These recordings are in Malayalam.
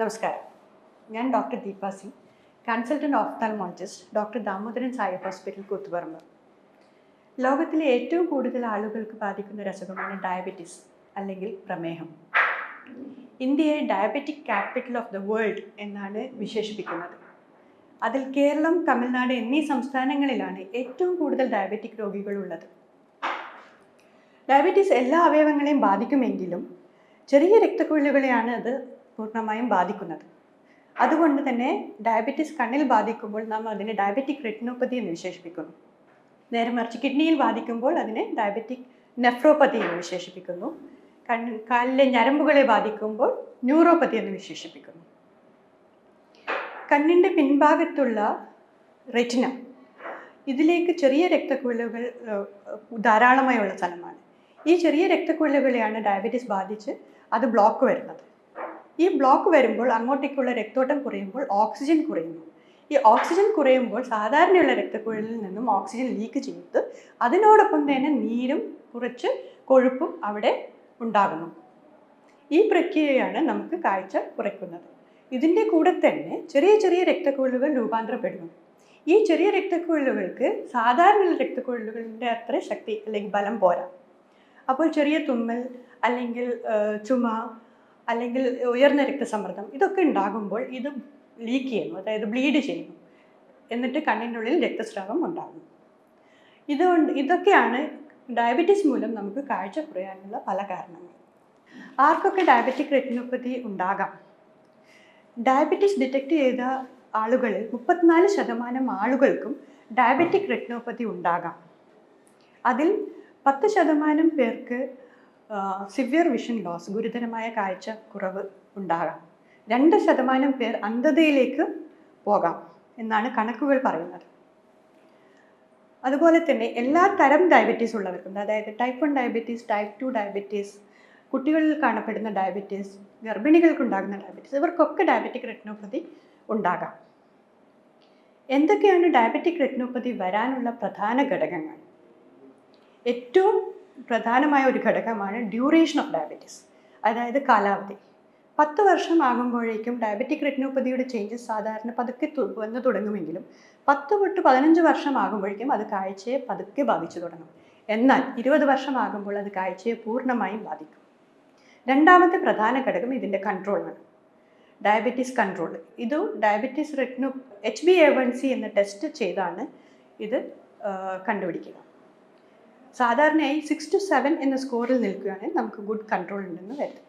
നമസ്കാരം. ഞാൻ doctor Deepa Singh consultant ophthalmologist doctor Damodaran Sai hospital Koothuparamba. ലോകത്തിലെ ഏറ്റവും കൂടുതൽ ആളുകൾക്ക് ബാധിക്കുന്ന ഒരു അസുഖമാണ് ഡയബറ്റീസ് അല്ലെങ്കിൽ പ്രമേഹം. ഇന്ത്യയെ diabetic capital of the world എന്നാണ് വിശേഷിപ്പിക്കുന്നത്. അതിൽ കേരളം തമിഴ്നാട് എന്നീ സംസ്ഥാനങ്ങളിലാണ് ഏറ്റവും കൂടുതൽ ഡയബറ്റിക് രോഗികളുള്ളത് ഡയബറ്റീസ് എല്ലാ അവയവങ്ങളെയും ബാധിക്കുമെങ്കിലും ചെറിയ രക്തക്കുഴലുകളെയാണ് അത് പൂർണമായും ബാധിക്കുന്നത്. അതുകൊണ്ട് തന്നെ ഡയബറ്റിസ് കണ്ണിൽ ബാധിക്കുമ്പോൾ നാം അതിനെ ഡയബറ്റിക് റെറ്റിനോപ്പതി എന്ന് വിശേഷിപ്പിക്കുന്നു. നേരെ മറിച്ച് കിഡ്നിയിൽ ബാധിക്കുമ്പോൾ അതിനെ ഡയബറ്റിക് നെഫ്രോപ്പതി എന്ന് വിശേഷിപ്പിക്കുന്നു. കണ്ണ് കാലിലെ ഞരമ്പുകളെ ബാധിക്കുമ്പോൾ ന്യൂറോപ്പതി എന്ന് വിശേഷിപ്പിക്കുന്നു. കണ്ണിന്റെ പിൻഭാഗത്തുള്ള റെറ്റിന ഇതിലേക്ക് ചെറിയ രക്തക്കുഴലുകൾ ധാരാളമായുള്ള സ്ഥലമാണ്. ഈ ചെറിയ രക്തക്കുഴലുകളെയാണ് ഡയബറ്റിസ് ബാധിച്ച് അത് ബ്ലോക്ക് വരുന്നത്. ഈ ബ്ലോക്ക് വരുമ്പോൾ അങ്ങോട്ടേക്കുള്ള രക്തോട്ടം കുറയുമ്പോൾ ഓക്സിജൻ കുറയുന്നു. ഈ ഓക്സിജൻ കുറയുമ്പോൾ സാധാരണയുള്ള രക്തക്കുഴലിൽ നിന്നും ഓക്സിജൻ ലീക്ക് ചെയ്ത് അതിനോടൊപ്പം തന്നെ നീരും കുറച്ച് കൊഴുപ്പും അവിടെ ഉണ്ടാകുന്നു. ഈ പ്രക്രിയയാണ് നമുക്ക് കാഴ്ച കുറയ്ക്കുന്നത്. ഇതിന്റെ കൂടെ തന്നെ ചെറിയ ചെറിയ രക്തക്കുഴലുകൾ രൂപാന്തരപ്പെടുന്നു. ഈ ചെറിയ രക്തക്കുഴലുകൾക്ക് സാധാരണ രക്തക്കുഴലുകളുടെ അത്ര ശക്തി അല്ലെങ്കിൽ ബലം പോരാ. അപ്പോൾ ചെറിയ തുമ്മൽ അല്ലെങ്കിൽ ചുമ അല്ലെങ്കിൽ ഉയർന്ന രക്തസമ്മർദ്ദം ഇതൊക്കെ ഉണ്ടാകുമ്പോൾ ഇത് ലീക്ക് ചെയ്യുന്നു അതായത് ബ്ലീഡ് ചെയ്യുന്നു. എന്നിട്ട് കണ്ണിന്റെ ഉള്ളിൽ രക്തസ്രാവം ഉണ്ടാകുന്നു. ഇതുകൊണ്ട് ഇതൊക്കെയാണ് ഡയബറ്റീസ് മൂലം നമുക്ക് കാഴ്ച കുറയാനുള്ള പല കാരണങ്ങൾ. ആർക്കൊക്കെ ഡയബറ്റിക് റെറ്റിനോപ്പതി ഉണ്ടാകാം? ഡയബറ്റീസ് ഡിറ്റക്റ്റ് ചെയ്ത ആളുകളിൽ മുപ്പത്തിനാല് ശതമാനം ആളുകൾക്കും ഡയബറ്റിക് റെറ്റിനോപ്പതി ഉണ്ടാകാം. അതിൽ പത്ത് ശതമാനം പേർക്ക് സിവിയർ വിഷൻ ലോസ് ഗുരുതരമായ കാഴ്ച കുറവ് ഉണ്ടാകാം. രണ്ട് ശതമാനം പേർ അന്ധതയിലേക്ക് പോകാം എന്നാണ് കണക്കുകൾ പറയുന്നത്. അതുപോലെ തന്നെ എല്ലാ തരം ഡയബറ്റീസ് ഉള്ളവർക്കും അതായത് type one diabetes type two diabetes കുട്ടികളിൽ കാണപ്പെടുന്ന ഡയബറ്റീസ് ഗർഭിണികൾക്കുണ്ടാകുന്ന ഡയബറ്റീസ് ഇവർക്കൊക്കെ ഡയബറ്റിക് റെറ്റിനോപ്പതി ഉണ്ടാകാം. എന്തൊക്കെയാണ് ഡയബറ്റിക് റെറ്റിനോപ്പതി വരാനുള്ള പ്രധാന ഘടകങ്ങൾ? ഏറ്റവും പ്രധാനമായ ഒരു ഘടകമാണ് ഡ്യൂറേഷൻ ഓഫ് ഡയബറ്റീസ് അതായത് കാലാവധി. പത്ത് വർഷമാകുമ്പോഴേക്കും ഡയബറ്റിക് റെറ്റിനോപ്പതിയുടെ ചേഞ്ചസ് സാധാരണ പതുക്കെ വന്ന് തുടങ്ങുമെങ്കിലും പത്ത് തൊട്ട് പതിനഞ്ച് വർഷമാകുമ്പോഴേക്കും അത് കാഴ്ചയെ പതുക്കെ ബാധിച്ചു തുടങ്ങും. എന്നാൽ ഇരുപത് വർഷമാകുമ്പോൾ അത് കാഴ്ചയെ പൂർണമായും ബാധിക്കും. രണ്ടാമത്തെ പ്രധാന ഘടകം ഇതിന്റെ കൺട്രോളാണ് ഡയബറ്റീസ് കൺട്രോൾ ഇത് diabetes retino H B A one C എന്ന ടെസ്റ്റ് ചെയ്താണ് ഇത് കണ്ടുപിടിക്കുക. സാധാരണയായി സിക്സ് ടു സെവൻ എന്ന സ്കോറിൽ നിൽക്കുകയാണെങ്കിൽ നമുക്ക് ഗുഡ് കൺട്രോൾ ഉണ്ടെന്ന് വരും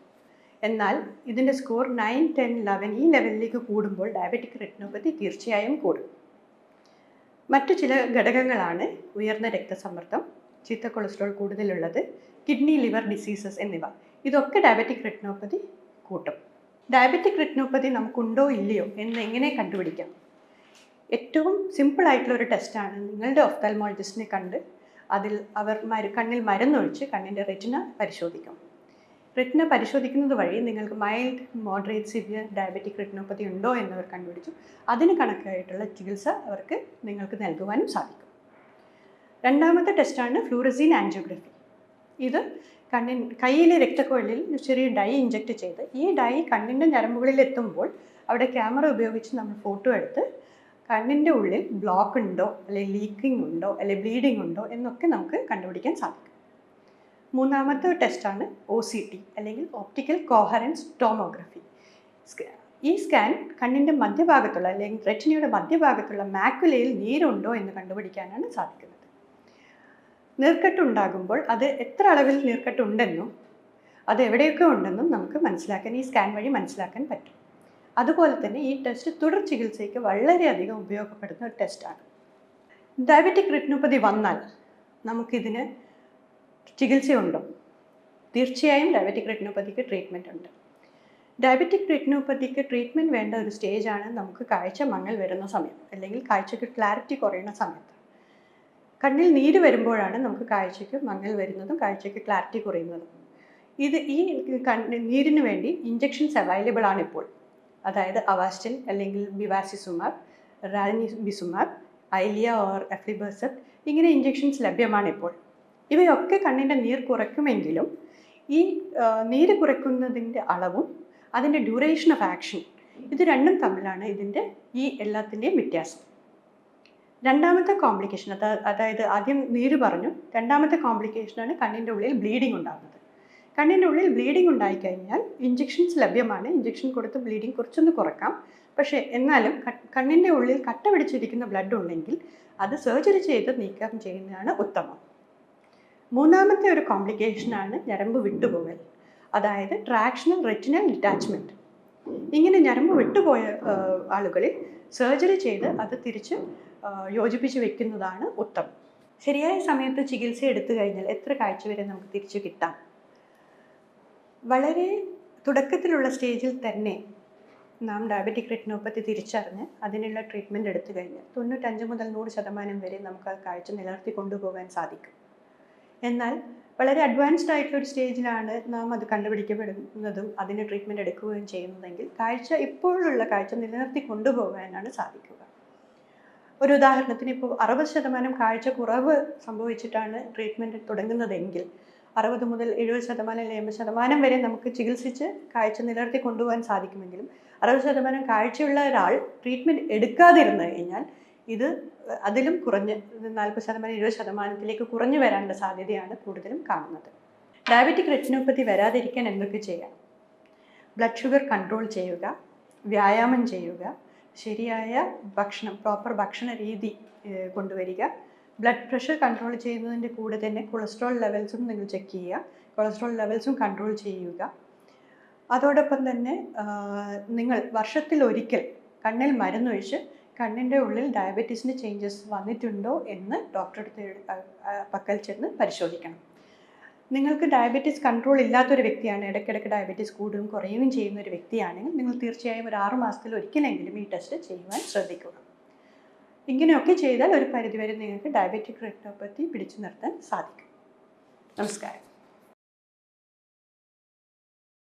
എന്നാൽ ഇതിന്റെ സ്കോർ നയൻ ടെൻ ലെവൻ ഈ ലെവലിലേക്ക് കൂടുമ്പോൾ ഡയബറ്റിക് റെറ്റിനോപ്പതി തീർച്ചയായും കൂടും. മറ്റു ചില ഘടകങ്ങളാണ് ഉയർന്ന രക്തസമ്മർദ്ദം ചീത്ത കൊളസ്ട്രോൾ കൂടുതലുള്ളത് കിഡ്നി ലിവർ ഡിസീസസ് എന്നിവ. ഇതൊക്കെ ഡയബറ്റിക് റെറ്റിനോപ്പതി കൂട്ടും. ഡയബറ്റിക് റെറ്റിനോപ്പതി നമുക്കുണ്ടോ ഇല്ലയോ എന്ന് എങ്ങനെ കണ്ടുപിടിക്കാം? ഏറ്റവും സിമ്പിൾ ആയിട്ടുള്ള ഒരു ടെസ്റ്റാണ് നിങ്ങളുടെ ഒഫ്താൽമോളജിസ്റ്റിനെ കണ്ട് അതിൽ അവർ മരു കണ്ണിൽ മരുന്നൊഴിച്ച് കണ്ണിന്റെ റെറ്റിന പരിശോധിക്കും. റെറ്റിന പരിശോധിക്കുന്നത് വഴി നിങ്ങൾക്ക് mild moderate severe diabetic retinopathy ഉണ്ടോ എന്നവർ കണ്ടുപിടിച്ചു. അതിന് കണക്കായിട്ടുള്ള ചികിത്സ അവർക്ക് നിങ്ങൾക്ക് നൽകുവാനും സാധിക്കും. രണ്ടാമത്തെ ടെസ്റ്റാണ് ഫ്ലൂറസീൻ ആൻജിയോഗ്രഫി. ഇത് കണ്ണിൻ കയ്യിലെ രക്തക്കുഴലിൽ ചെറിയ ഡൈ ഇഞ്ചക്ട് ചെയ്ത് ഈ ഡൈ കണ്ണിന്റെ ഞരമ്പുകളിൽ എത്തുമ്പോൾ അവിടെ ക്യാമറ ഉപയോഗിച്ച് നമ്മൾ ഫോട്ടോ എടുത്ത് കണ്ണിന്റെ ഉള്ളിൽ ബ്ലോക്ക് ഉണ്ടോ? അല്ലെങ്കിൽ ലീക്കിംഗ് ഉണ്ടോ? അല്ലെങ്കിൽ ബ്ലീഡിംഗ് ഉണ്ടോ? എന്നൊക്കെ നമുക്ക് കണ്ടുപിടിക്കാൻ സാധിക്കും. മൂന്നാമത്തെ ടെസ്റ്റാണ് ഒ സി ടി അല്ലെങ്കിൽ ഓപ്റ്റിക്കൽ കോഹറൻസ് ടോമോഗ്രഫി ഈ സ്കാൻ കണ്ണിന്റെ മധ്യഭാഗത്തുള്ള അല്ലെങ്കിൽ റെറ്റിനയുടെ മധ്യഭാഗത്തുള്ള മാക്കുലയിൽ നീരുണ്ടോ എന്ന് കണ്ടുപിടിക്കാനാണ് സാധിക്കുന്നത്. നീർക്കെട്ടുണ്ടാകുമ്പോൾ അത് എത്ര അളവിൽ നീർക്കെട്ടുണ്ടെന്നും അത് എവിടെയൊക്കെ ഉണ്ടെന്നും നമുക്ക് മനസ്സിലാക്കാൻ ഈ സ്കാൻ വഴി മനസ്സിലാക്കാൻ പറ്റും. അതുപോലെ തന്നെ ഈ ടെസ്റ്റ് തുടർ ചികിത്സയ്ക്ക് വളരെയധികം ഉപയോഗപ്പെടുന്ന ഒരു ടെസ്റ്റാണ് ഡയബറ്റിക് റെറ്റിനോപ്പതി വന്നാൽ നമുക്കിതിന് ചികിത്സയുണ്ടോ. തീർച്ചയായും ഡയബറ്റിക് റെറ്റിനോപ്പതിക്ക് ട്രീറ്റ്മെന്റ് ഉണ്ട്. ഡയബറ്റിക് റെറ്റിനോപ്പതിക്ക് ട്രീറ്റ്മെന്റ് വേണ്ട ഒരു സ്റ്റേജാണ് നമുക്ക് കാഴ്ച മങ്ങൽ വരുന്ന സമയം അല്ലെങ്കിൽ കാഴ്ചയ്ക്ക് ക്ലാരിറ്റി കുറയുന്ന സമയത്ത് കണ്ണിൽ നീര് വരുമ്പോഴാണ് നമുക്ക് കാഴ്ചയ്ക്ക് മങ്ങൽ വരുന്നതും കാഴ്ചയ്ക്ക് ക്ലാരിറ്റി കുറയുന്നതും. ഇത് ഈ കണ്ണ് നീരിന് വേണ്ടി ഇഞ്ചെക്ഷൻസ് അവൈലബിൾ ആണ് ഇപ്പോൾ. അതായത് അവാസ്റ്റിൻ അല്ലെങ്കിൽ ബിവാസിസുമാബ് റാനിബിസുമാബ് ഐലിയ ഓർ എഫ്ലിബേസെപ്റ്റ് ഇങ്ങനെ ഇഞ്ചെക്ഷൻസ് ലഭ്യമാണ് ഇപ്പോൾ ഇവയൊക്കെ കണ്ണിന്റെ നീർ കുറയ്ക്കുമെങ്കിലും ഈ നീര് കുറയ്ക്കുന്നതിന്റെ അളവും അതിന്റെ ഡ്യൂറേഷൻ ഓഫ് ആക്ഷൻ ഇത് രണ്ടും തമ്മിലാണ് ഇതിന്റെ ഈ എല്ലാത്തിന്റെയും വ്യത്യാസം. രണ്ടാമത്തെ കോംപ്ലിക്കേഷൻ അതായത് ആദ്യം നീര് പറഞ്ഞു രണ്ടാമത്തെ കോംപ്ലിക്കേഷനാണ് കണ്ണിന്റെ ഉള്ളിൽ ബ്ലീഡിംഗ് ഉണ്ടാകുന്നത് കണ്ണിന്റെ ഉള്ളിൽ ബ്ലീഡിംഗ് ഉണ്ടായിക്കഴിഞ്ഞാൽ ഇഞ്ചെക്ഷൻസ് ലഭ്യമാണ്. ഇഞ്ചെക്ഷൻ കൊടുത്ത് ബ്ലീഡിംഗ് കുറച്ചൊന്ന് കുറക്കാം. പക്ഷേ എന്നാലും കണ്ണിന്റെ ഉള്ളിൽ കട്ട പിടിച്ചിരിക്കുന്ന ബ്ലഡ് ഉണ്ടെങ്കിൽ അത് സർജറി ചെയ്ത് നീക്കം ചെയ്യുന്നതാണ് ഉത്തമം. മൂന്നാമത്തെ ഒരു കോംപ്ലിക്കേഷനാണ് ഞരമ്പ് വിട്ടുപോകൽ. അതായത് ട്രാക്ഷണൽ റെറ്റിനൽ ഡിറ്റാച്ച്മെന്റ് ഇങ്ങനെ ഞരമ്പ് വിട്ടുപോയ ആളുകളിൽ സർജറി ചെയ്ത് അത് തിരിച്ച് യോജിപ്പിച്ച് വെക്കുന്നതാണ് ഉത്തമം. ശരിയായ സമയത്ത് ചികിത്സ എടുത്തു കഴിഞ്ഞാൽ എത്ര കാഴ്ച വരെ നമുക്ക് തിരിച്ചു കിട്ടാം? വളരെ തുടക്കത്തിലുള്ള സ്റ്റേജിൽ തന്നെ നാം ഡയബറ്റിക് റെറ്റിനോപ്പത്തി തിരിച്ചറിഞ്ഞ് അതിനുള്ള ട്രീറ്റ്മെന്റ് എടുത്തു കഴിഞ്ഞാൽ തൊണ്ണൂറ്റഞ്ച് മുതൽ നൂറ് ശതമാനം വരെ നമുക്ക് ആ കാഴ്ച നിലനിർത്തി കൊണ്ടുപോകാൻ സാധിക്കും. എന്നാൽ വളരെ അഡ്വാൻസ്ഡ് ആയിട്ടുള്ള സ്റ്റേജിലാണ് നാം അത് കണ്ടുപിടിക്കപ്പെടുന്നതും അതിന് ട്രീറ്റ്മെന്റ് എടുക്കുകയും ചെയ്യുന്നതെങ്കിൽ കാഴ്ച ഇപ്പോഴുള്ള കാഴ്ച നിലനിർത്തി കൊണ്ടുപോകാനാണ് സാധിക്കുക. ഒരു ഉദാഹരണത്തിന് ഇപ്പോൾ അറുപത് ശതമാനം കാഴ്ച കുറവ് സംഭവിച്ചിട്ടാണ് ട്രീറ്റ്മെന്റ് തുടങ്ങുന്നതെങ്കിൽ അറുപത് മുതൽ എഴുപത് ശതമാനം അല്ലെങ്കിൽ എൺപത് ശതമാനം വരെ നമുക്ക് ചികിത്സിച്ച് കാഴ്ച നിലനിർത്തി കൊണ്ടുപോകാൻ സാധിക്കുമെങ്കിലും അറുപത് ശതമാനം കാഴ്ചയുള്ള ഒരാൾ ട്രീറ്റ്മെന്റ് എടുക്കാതിരുന്നു കഴിഞ്ഞാൽ ഇത് അതിലും കുറഞ്ഞ് നാൽപ്പത് ശതമാനം എഴുപത് ശതമാനത്തിലേക്ക് കുറഞ്ഞു വരാനുള്ള സാധ്യതയാണ് കൂടുതലും കാണുന്നത്. ഡയബറ്റിക് റെറ്റിനോപ്പതി വരാതിരിക്കാൻ എന്തൊക്കെ ചെയ്യാം? ബ്ലഡ് ഷുഗർ കൺട്രോൾ ചെയ്യുക വ്യായാമം ചെയ്യുക ശരിയായ ഭക്ഷണം പ്രോപ്പർ ഭക്ഷണ രീതി കൊണ്ടുവരിക ബ്ലഡ് പ്രഷർ കൺട്രോൾ ചെയ്യുന്നതിന്റെ കൂടെ തന്നെ കൊളസ്ട്രോൾ ലെവൽസും നിങ്ങൾ ചെക്ക് ചെയ്യുക. കൊളസ്ട്രോൾ ലെവൽസും കൺട്രോൾ ചെയ്യുക. അതോടൊപ്പം തന്നെ നിങ്ങൾ വർഷത്തിൽ ഒരിക്കൽ കണ്ണിൽ മരുന്നൊഴിച്ച് കണ്ണിന്റെ ഉള്ളിൽ ഡയബറ്റീസിന്റെ ചേഞ്ചസ് വന്നിട്ടുണ്ടോ എന്ന് ഡോക്ടറെ അടുത്ത് ആ, ആ, പക്കൽ ചെന്ന് പരിശോധിക്കണം. നിങ്ങൾക്ക് ഡയബറ്റീസ് കൺട്രോൾ ഇല്ലാത്തൊരു വ്യക്തിയാണ് ഇടയ്ക്കിടയ്ക്ക് ഡയബറ്റീസ് കൂടുകയും കുറയുകയും ചെയ്യുന്ന ഒരു വ്യക്തിയാണെങ്കിൽ നിങ്ങൾ തീർച്ചയായും ഒരു ആറുമാസത്തിൽ ഒരിക്കലെങ്കിലും ഈ ടെസ്റ്റ് ചെയ്യുവാൻ ശ്രദ്ധിക്കുക. ഇങ്ങനെയൊക്കെ ചെയ്താൽ ഒരു പരിധിവരെ നിങ്ങൾക്ക് ഡയബറ്റിക് റെറ്റിനോപ്പത്തി പിടിച്ചു നിർത്താൻ സാധിക്കും. നമസ്കാരം.